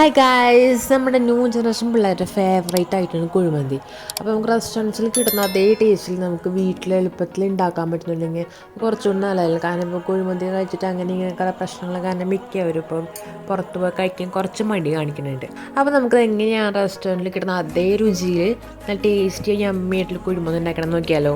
Hi guys നമ്മുടെ new generation പിള്ളേരുടെ favourite ആയിട്ടാണ് കുഴിമന്തി. അപ്പോൾ നമുക്ക് റെസ്റ്റോറന്റ്സിൽ കിട്ടുന്ന അതേ ടേസ്റ്റിൽ നമുക്ക് വീട്ടിൽ എളുപ്പത്തിൽ ഉണ്ടാക്കാൻ പറ്റുന്നുണ്ടെങ്കിൽ കുറച്ചുകൂടി നല്ലതല്ല. കാരണം ഇപ്പോൾ കുഴിമന്തി കഴിച്ചിട്ട് അങ്ങനെ ഇങ്ങനെയൊക്കെ പ്രശ്നങ്ങൾ കാരണം മിക്കവരും ഇപ്പം പുറത്ത് പോയി കഴിക്കാൻ കുറച്ച് മടി കാണിക്കുന്നുണ്ട്. അപ്പോൾ നമുക്ക് എങ്ങനെയാണ് റെസ്റ്റോറന്റിൽ കിട്ടുന്ന അതേ രുചിയിൽ നല്ല ടേസ്റ്റി യമ്മിയായിട്ടുള്ള കുഴിമന്തി ഉണ്ടാക്കണം നോക്കിയാലോ?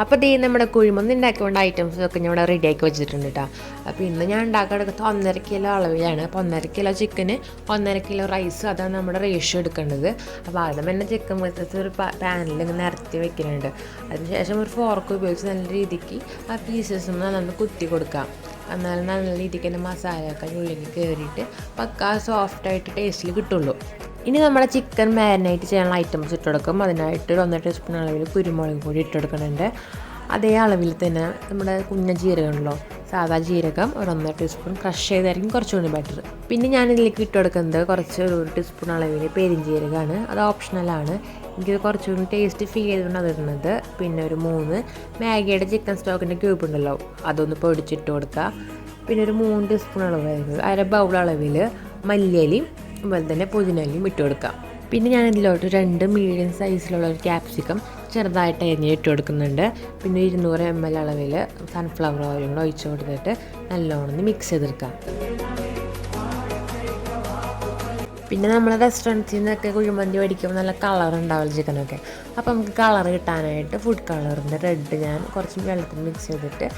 അപ്പോൾ ദേ നമ്മുടെ കുഴിമന്ന് ഉണ്ടാക്കിക്കൊണ്ട് ഐറ്റംസൊക്കെ ഞാൻ ഇവിടെ റെഡിയാക്കി വെച്ചിട്ടുണ്ട് കേട്ടോ അപ്പോൾ ഇന്ന് ഞാൻ ഉണ്ടാക്കാൻ എടുക്കുന്നത് ഒന്നര കിലോ അളവിലാണ്. അപ്പോൾ ഒന്നര കിലോ ചിക്കന് ഒന്നര കിലോ റൈസ് അതാണ് നമ്മുടെ റേഷ്യോ എടുക്കേണ്ടത്. അപ്പോൾ ആദ്യം തന്നെ ചിക്കൻ വെച്ചിട്ട് ഒരു പാനിൽ ഇങ്ങനെ നിരത്തി വെക്കുന്നുണ്ട് അതിനുശേഷം ഒരു ഫോർക്ക് ഉപയോഗിച്ച് നല്ല രീതിക്ക് ആ പീസസ് നല്ല കുത്തി കൊടുക്കാം. എന്നാലും നല്ല രീതിക്ക് തന്നെ മസാലയൊക്കെ ഉള്ളിൽ കയറിയിട്ട് പക്കാ സോഫ്റ്റായിട്ട് ടേസ്റ്റിൽ കിട്ടുള്ളൂ. ഇനി നമ്മുടെ ചിക്കൻ മാരിനേറ്റ് ചെയ്യാനുള്ള ഐറ്റംസ് ഇട്ടെടുക്കും അതിനായിട്ട് ഒരു ഒന്നര ടീസ്പൂൺ അളവിൽ കുരുമുളക് പൊടി ഇട്ടെടുക്കുന്നുണ്ട് അതേ അളവിൽ തന്നെ നമ്മുടെ കുഞ്ഞ ജീരകമുണ്ടല്ലോ സാധാ ജീരകം ഒരു ഒന്നര ടീസ്പൂൺ ക്രഷ് ചെയ്തായിരിക്കും കുറച്ചുകൂടി ബെറ്റർ പിന്നെ ഞാൻ ഇതിലേക്ക് ഇട്ടുകൊടുക്കുന്നത് കുറച്ച് ഒരു ഒരു ടീസ്പൂൺ അളവിൽ പെരിഞ്ജീരകമാണ് അത് ഓപ്ഷണലാണ് എനിക്കത് കുറച്ചുകൂടി ടേസ്റ്റ് ഫീൽ ചെയ്തുകൊണ്ട് അത് ഇടുന്നത്. പിന്നെ ഒരു മൂന്ന് മാഗിയുടെ ചിക്കൻ സ്റ്റോക്കിന്റെ ക്യൂബ് ഉണ്ടല്ലോ അതൊന്ന് പൊടിച്ചിട്ട് കൊടുക്കുക. പിന്നെ ഒരു മൂന്ന് ടീസ്പൂൺ അളവ് അര ബൗൾ അളവിൽ മല്ലിയലിയും അതുപോലെ തന്നെ പുതിനല്ലിയും ഇട്ട് കൊടുക്കാം. പിന്നെ ഞാൻ ഇതിലോട്ട് രണ്ട് മീഡിയം സൈസിലുള്ള ഒരു ക്യാപ്സിക്കം ചെറുതായിട്ട് അരിഞ്ഞ് ഇട്ട് കൊടുക്കുന്നുണ്ട്. പിന്നെ ഇരുന്നൂറ് എം എൽ അളവിൽ സൺഫ്ലവർ ഓയിലും കൂടെ ഒഴിച്ചു കൊടുത്തിട്ട് നല്ലോണം മിക്സ് ചെയ്തെടുക്കാം. പിന്നെ നമ്മൾ റെസ്റ്റോറന്റിൽ നിന്നൊക്കെ കുഴിമന്തി മേടിക്കുമ്പോൾ നല്ല കളർ ഉണ്ടാവില്ല ചിക്കനൊക്കെ അപ്പോൾ നമുക്ക് കളർ കിട്ടാനായിട്ട് ഫുഡ് കളറിന്റെ റെഡ് ഞാൻ കുറച്ച് വെള്ളത്തിൽ മിക്സ് ചെയ്തിട്ട്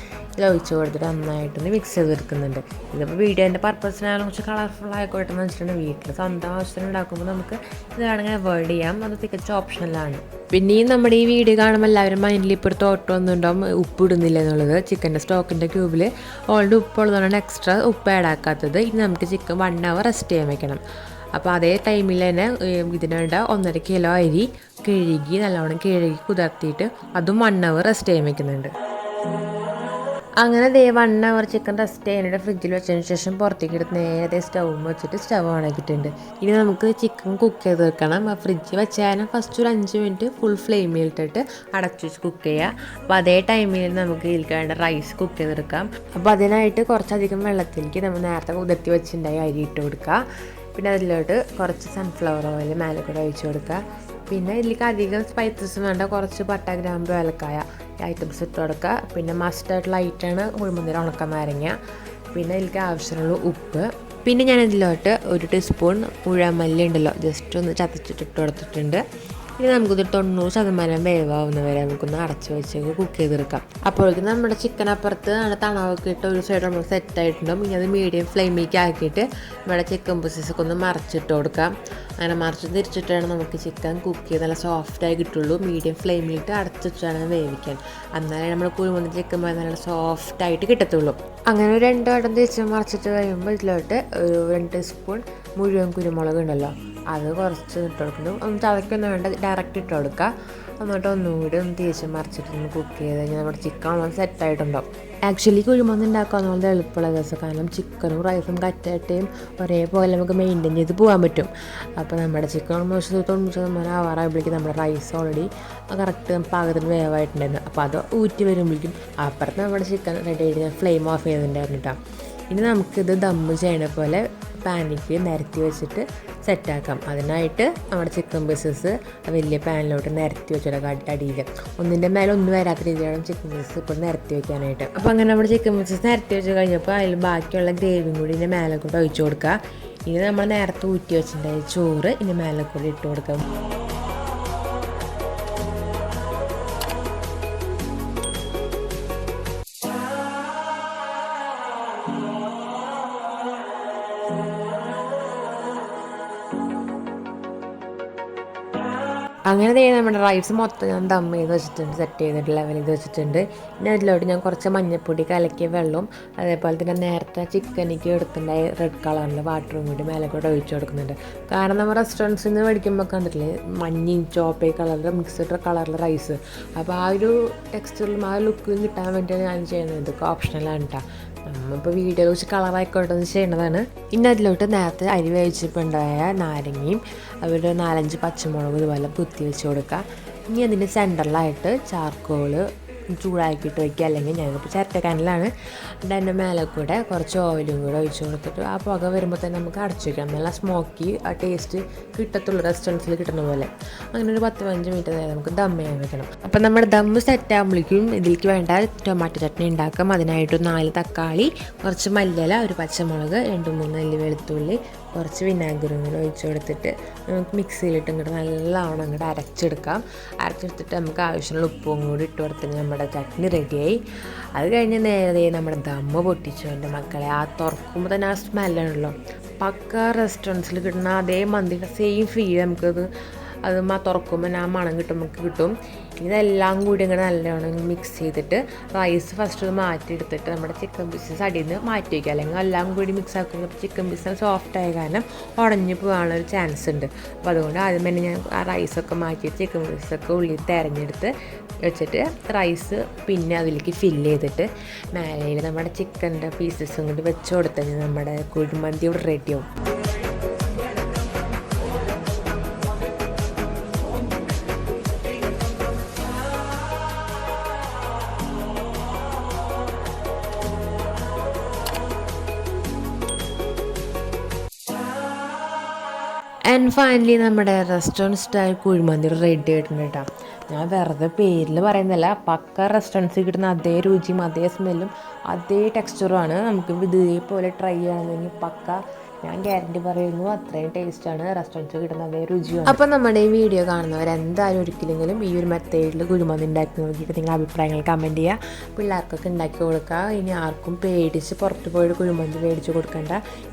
ഒഴിച്ച് കൊടുത്തിട്ട് നന്നായിട്ടൊന്ന് മിക്സ് ചെയ്തെടുക്കുന്നുണ്ട്. ഇതിപ്പോൾ വീഡിയോന്റെ പർപ്പസിനായാലും കുറച്ച് ആയി എന്ന് വെച്ചിട്ടുണ്ടെങ്കിൽ വീട്ടിൽ സ്വന്തം ആവശ്യത്തിന് ഉണ്ടാക്കുമ്പോൾ നമുക്ക് ഇത് വേണമെങ്കിൽ അവോയ്ഡ് ചെയ്യാം. അത് തികച്ച ഓപ്ഷനിലാണ് പിന്നെയും നമ്മുടെ ഈ വീഡിയോ കാണുമ്പോൾ എല്ലാവരും മൈൻഡിൽ ഇപ്പോൾ ഒരു തോട്ടം ഒന്നുണ്ടാവും ഉപ്പ് ഇടുന്നില്ല എന്നുള്ളത്. ചിക്കന്റെ സ്റ്റോക്കിന്റെ ക്യൂബിൽ ഓൾറെഡി ഉപ്പുള്ളതുകൊണ്ടാണ് എക്സ്ട്രാ ഉപ്പ് ആഡ് ആക്കാത്തത്. ഇനി നമുക്ക് ചിക്കൻ വൺ അവർ റെസ്റ്റ് ചെയ്യാൻ വെക്കണം. അപ്പോൾ അതേ ടൈമിൽ തന്നെ ഇതിനുവേണ്ട ഒന്നര കിലോ അരി കഴുകി നല്ലവണ്ണം കഴുകി കുതിർത്തിയിട്ട് അതും വൺ അവർ റെസ്റ്റ് ചെയ്യാൻ വെക്കുന്നുണ്ട്. അങ്ങനെ ദേ വൺ അവർ ചിക്കൻ റെസ്റ്റ് ചെയ്യാനായിട്ട് ഫ്രിഡ്ജിൽ വെച്ചതിന് ശേഷം പുറത്തേക്ക് എടുത്ത് നേരത്തെ സ്റ്റൗ വെച്ചിട്ട് സ്റ്റവ് ഓണാക്കിയിട്ടുണ്ട് ഇനി നമുക്ക് ചിക്കൻ കുക്ക് ചെയ്ത് വെക്കണം. ഫ്രിഡ്ജ് വെച്ചാൽ ഫസ്റ്റ് ഒരു അഞ്ച് മിനിറ്റ് ഫുൾ ഫ്ലെയിമിൽ ഇട്ടിട്ട് അടച്ചു വെച്ച് കുക്ക് ചെയ്യുക അപ്പോൾ അതേ ടൈമിൽ നമുക്ക് ഇതിലേക്ക് വേണ്ട റൈസ് കുക്ക് ചെയ്തെടുക്കാം. അപ്പോൾ അതിനായിട്ട് കുറച്ചധികം വെള്ളത്തിലേക്ക് നമ്മൾ നേരത്തെ കുതിർത്തി വെച്ചിട്ടുണ്ടായി അരി ഇട്ട് കൊടുക്കുക പിന്നെ അതിലോട്ട് കുറച്ച് സൺഫ്ലവർ ഓയിൽ മേലെ കൂടെ ഒഴിച്ച് കൊടുക്കുക പിന്നെ ഇതിലേക്ക് അധികം സ്പൈസസ് വേണ്ട. കുറച്ച് പട്ട ഗ്രാമ്പ് ഏലക്കായ ഐറ്റംസ് ഇട്ട് കൊടുക്കുക. പിന്നെ മസ്റ്റായിട്ടുള്ള ഐറ്റാണ് കുഴിമന്തിര ഉണക്ക നാരങ്ങ. പിന്നെ ഇതിലേക്ക് ആവശ്യമുള്ള ഉപ്പ്. പിന്നെ ഞാൻ ഇതിലോട്ട് ഒരു ടീസ്പൂൺ പുഴമല്ലി ഉണ്ടല്ലോ ജസ്റ്റ് ഒന്ന് ചതച്ചിട്ട് ഇട്ട് കൊടുത്തിട്ടുണ്ട്. ഇനി നമുക്കിത് തൊണ്ണൂറ് ശതമാനം വേവാവുന്ന വരെ നമുക്കൊന്ന് അടച്ചു വെച്ച് കുക്ക് ചെയ്തെടുക്കാം. അപ്പോഴേക്കും നമ്മുടെ ചിക്കൻ അപ്പുറത്ത് നല്ല തണവൊക്കെ ഇട്ട് ഒരു സൈഡ് നമ്മൾ സെറ്റ് ആയിട്ടുണ്ടാവും. ഇനി അത് മീഡിയം ഫ്ലെയിമിലേക്ക് ആക്കിയിട്ട് നമ്മുടെ ചിക്കൻ പീസസൊക്കെ ഒന്ന് മറിച്ചിട്ട് കൊടുക്കാം. അങ്ങനെ മറിച്ച് തിരിച്ചിട്ടാണ് നമുക്ക് ചിക്കൻ കുക്ക് ചെയ്ത് നല്ല സോഫ്റ്റായി കിട്ടുള്ളൂ. മീഡിയം ഫ്ലെയിമിലിട്ട് അടച്ചു വെച്ചാണ് വേവിക്കാൻ. എന്നാലേ നമ്മൾ കുഴിമന്തി ചിക്കൻ നല്ല സോഫ്റ്റായിട്ട് കിട്ടത്തുള്ളൂ. അങ്ങനെ രണ്ട് വട്ടം തിരിച്ച് മറിച്ചിട്ട് കഴിയുമ്പോൾ ഇതിലോട്ട് ഒരു രണ്ട് സ്പൂൺ മുഴുവൻ കുരുമുളക് ഉണ്ടല്ലോ. അത് കുറച്ച് ഇട്ട് കൊടുക്കുന്നു. ഒന്ന് ചതക്കൊന്നും വേണ്ട ഡയറക്റ്റ് ഇട്ട് കൊടുക്കുക. എന്നിട്ട് ഒന്നുകൂടി ഒന്ന് തിരിച്ച് മറിച്ചിട്ട് ഒന്ന് കുക്ക് ചെയ്ത് കഴിഞ്ഞാൽ നമ്മുടെ ചിക്കൻ ഒന്ന് സെറ്റായിട്ടുണ്ടാവും ആക്ച്വലി കുഴിമന്തി ഉണ്ടാക്കാന്ന് പറഞ്ഞാൽ എളുപ്പമുള്ള ദിവസം. കാരണം ചിക്കനും റൈസും കറ്റാട്ടയും ഒരേപോലെ നമുക്ക് മെയിന്റെയിൻ ചെയ്ത് പോകാൻ പറ്റും. അപ്പോൾ നമ്മുടെ ചിക്കൻ ഓൾമോസ്റ്റ് തൊണ്ണൂറ് ശതമാനം ആവാറാകുമ്പോഴേക്കും നമ്മുടെ റൈസ് ഓൾറെഡി കറക്റ്റ് പാകത്തിന് വേവായിട്ടുണ്ടായിരുന്നു. അപ്പോൾ അത് ഊറ്റി വരുമ്പോഴേക്കും അപ്പുറത്ത് നമ്മുടെ ചിക്കൻ റെഡി ആയിട്ട് ഫ്ലെയിം ഓഫ് ചെയ്തിട്ടുണ്ടായിരുന്നു കേട്ടോ ഇനി നമുക്കിത് ദമ്മ് ചെയ്യണ പോലെ പാനിക്ക് നിരത്തി വെച്ചിട്ട് സെറ്റാക്കാം. അതിനായിട്ട് നമ്മുടെ ചിക്കൻ പീസസ് വലിയ പാനിലോട്ട് നിരത്തി വെച്ചിട്ട് അടിയിൽ ഒന്നിന്റെ മേലെ ഒന്നും വരാത്ത രീതിയിലാണ് ചിക്കൻ പീസസ് ഇപ്പോൾ നിരത്തി വെക്കാനായിട്ട്. അപ്പോൾ അങ്ങനെ നമ്മുടെ ചിക്കൻ പീസസ് നിരത്തി വെച്ച് കഴിഞ്ഞപ്പോൾ അതിൽ ബാക്കിയുള്ള ഗ്രേവിയും കൂടി ഇതിന്റെ മേലെ കൂടെ ഒഴിച്ചു കൊടുക്കുക ഇനി നമ്മൾ നേരത്തെ ഊറ്റി വെച്ചിട്ടുണ്ടായ ചോറ് ഇതിന്റെ മേലെ കൂടി ഇട്ട് കൊടുക്കാം. അങ്ങനെ ദേ നമ്മുടെ റൈസ് മൊത്തം ഞാൻ ദം ചെയ്ത് വെച്ചിട്ടുണ്ട് സെറ്റ് ചെയ്തിട്ട് ലെവൽ ചെയ്ത് വെച്ചിട്ടുണ്ട്. പിന്നെ അതിലോട്ട് ഞാൻ കുറച്ച് മഞ്ഞപ്പൊടി കലക്കിയ വെള്ളവും അതേപോലെ തന്നെ നേരത്തെ ചിക്കനിക്ക് എടുത്തിട്ടുണ്ടായി റെഡ് കളറിൽ വാട്ടറും കൂടി മേലെ കൂടെ ഒഴിച്ചു കൊടുക്കുന്നുണ്ട്. കാരണം നമ്മൾ റെസ്റ്റോറന്റ്സിൽ നിന്ന് മേടിക്കുമ്പോൾ കണ്ടിട്ടില്ലേ മഞ്ഞയും ചോപ്പേ കളറിൽ മിക്സ്ഡ് കളറിൽ റൈസ് അപ്പോൾ ആ ഒരു ടെക്സ്ചറിലും ആ ലുക്കും കിട്ടാൻ വേണ്ടിയാണ് ഞാൻ ചെയ്യുന്നത്. ഇതൊക്കെ ഓപ്ഷനലാണ് കേട്ടോ നമ്മളിപ്പോൾ വീഡിയോ വെച്ച് കളറായിക്കോട്ടെ എന്ന് ചെയ്യേണ്ടതാണ് ഇനി അതിലോട്ട് നേരത്തെ അരി വേവിച്ചിട്ടുണ്ടായ നാരങ്ങയും അവരുടെ നാലഞ്ച് പച്ചമുളകും ഇതുപോലെ കുത്തി വെച്ച് കൊടുക്കുക. ഇനി അതിന്റെ സെന്ററിലായിട്ട് ചാർക്കോൾ ചൂടാക്കിയിട്ട് വയ്ക്കുക അല്ലെങ്കിൽ ഞങ്ങൾക്കിപ്പോൾ ചിരട്ട കനലാണ്. അതിന്റെ മേലെ കൂടെ കുറച്ച് ഓയിലും കൂടെ ഒഴിച്ച് കൊടുത്തിട്ട് ആ പുക വരുമ്പോൾ തന്നെ നമുക്ക് അടച്ചു വയ്ക്കണം നല്ല സ്മോക്കി ആ ടേസ്റ്റ് കിട്ടത്തുള്ളൂ റെസ്റ്റോറൻസിൽ കിട്ടുന്ന പോലെ. അങ്ങനെ ഒരു പത്ത് പതിനഞ്ച് മിനിറ്റ് നേരം നമുക്ക് ദം ചെയ്യാൻ വെക്കണം. അപ്പം നമ്മുടെ ദം സെറ്റ് ആകുമ്പോഴേക്കും ഇതിലേക്ക് വേണ്ട ടൊമാറ്റോ ചട്നി ഉണ്ടാക്കാം. അതിനായിട്ട് നാല് തക്കാളി കുറച്ച് മല്ലില ഒരു പച്ചമുളക് രണ്ട് മൂന്ന് അല്ലി വെളുത്തുള്ളി കുറച്ച് വിനാഗിരി കൂടെ ഒഴിച്ച് കൊടുത്തിട്ട് നമുക്ക് മിക്സിയിലിട്ട് ഇങ്ങോട്ട് നല്ലവണ്ണം ഇങ്ങോട്ട് അരച്ചെടുക്കാം. അരച്ചെടുത്തിട്ട് നമുക്ക് ആവശ്യമുള്ള ഉപ്പും കൂടി ഇട്ട് കൊടുത്തിട്ട് നമ്മുടെ ചട്നി റെഡിയായി. അത് കഴിഞ്ഞ് നേരെ നമ്മുടെ ദമ്മ പൊട്ടിച്ചു. എന്റെ മക്കളെ ആ തുറക്കുമ്പോൾ തന്നെ ആ സ്മെല്ലാണല്ലോ പക്ക റെസ്റ്റോറന്റ്സിൽ കിട്ടുന്ന അതേ മന്തിയുടെ സെയിം ഫീൽ നമുക്കത് അത് തുറക്കുമ്പോൾ ആ മണം കിട്ടും നമുക്ക് കിട്ടും. ഇതെല്ലാം കൂടി ഇങ്ങനെ നല്ലോണം മിക്സ് ചെയ്തിട്ട് റൈസ് ഫസ്റ്റ് ഒന്ന് മാറ്റിയെടുത്തിട്ട് നമ്മുടെ ചിക്കൻ പീസസ് അടിയിൽ നിന്ന് മാറ്റി വയ്ക്കുക അല്ലെങ്കിൽ എല്ലാം കൂടി മിക്സ് ആക്കുമ്പോൾ ചിക്കൻ പീസസ് സോഫ്റ്റ് ആയ കാരണം ഉടഞ്ഞു പോകാനുള്ള ഒരു ചാൻസ് ഉണ്ട്. അപ്പോൾ അതുകൊണ്ട് ആദ്യം തന്നെ ഞാൻ ആ റൈസൊക്കെ മാറ്റി ചിക്കൻ പീസൊക്കെ ഉള്ളിൽ തിരഞ്ഞെടുത്ത് വെച്ചിട്ട് റൈസ് പിന്നെ അതിലേക്ക് ഫില്ല് ചെയ്തിട്ട് മേലയിൽ നമ്മുടെ ചിക്കന്റെ പീസസും കൂടി വെച്ച് കഴിഞ്ഞാൽ നമ്മുടെ കുഴിമന്തി ഇവിടെ റെഡിയാവും ആൻഡ് ഫൈനലി നമ്മുടെ റെസ്റ്റോറന്റ് സ്റ്റൈൽ കുഴിമന്തി റെഡി ആയിട്ടുണ്ട് കേട്ടോ. ഞാൻ വെറുതെ പേരിൽ പറയുന്നില്ല പക്ക റെസ്റ്റോറന്റ്സിൽ കിട്ടുന്ന അതേ രുചിയും അതേ സ്മെല്ലും അതേ ടെക്സ്ചറുമാണ് നമുക്ക് ഇതേപോലെ ട്രൈ ചെയ്യണമെന്നുണ്ടെങ്കിൽ പക്ക ഞാൻ ഗ്യാരണ്ടി പറയുന്നു അത്രയും ടേസ്റ്റാണ് റെസ്റ്റോറന്റ്സിൽ കിട്ടുന്ന അതേ രുചിയാണ്. അപ്പോൾ നമ്മുടെ ഈ വീഡിയോ കാണുന്നവർ എന്തായാലും ഒരിക്കലെങ്കിലും ഈ ഒരു മെത്തേഡിൽ കുഴിമന്തി ഉണ്ടാക്കി നോക്കിയിട്ട് നിങ്ങളുടെ അഭിപ്രായങ്ങൾ കമന്റ് ചെയ്യുക പിള്ളേർക്കൊക്കെ ഉണ്ടാക്കി കൊടുക്കുക ഇനി ആർക്കും പേടിച്ച് പുറത്ത് പോയിട്ട് കുഴിമന്തി മേടിച്ച് കൊടുക്കണ്ട.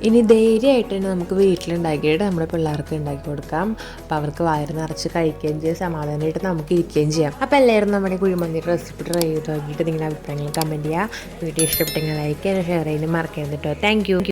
ഇനി ധൈര്യമായിട്ട് തന്നെ നമുക്ക് വീട്ടിലുണ്ടാക്കിയിട്ട് നമ്മുടെ പിള്ളേർക്ക് ഉണ്ടാക്കി കൊടുക്കാം. അപ്പോൾ അവർക്ക് വയറ് നിറച്ച് കഴിക്കുകയും ചെയ്യാം. സമാധാനമായിട്ട് നമുക്ക് ഇരിക്കുകയും ചെയ്യാം. അപ്പോൾ എല്ലാവരും നമ്മുടെ കുഴിമന്തി റെസിപ്പി ട്രൈ ചെയ്ത് നോക്കിയിട്ട് നിങ്ങളുടെ അഭിപ്രായങ്ങൾ കമന്റ് ചെയ്യുക വീഡിയോ ഇഷ്ടപ്പെട്ടെങ്കിൽ ലൈക്ക് ചെയ്യാനും ഷെയർ ചെയ്യാനും മറക്കരുത് കേട്ടോ താങ്ക്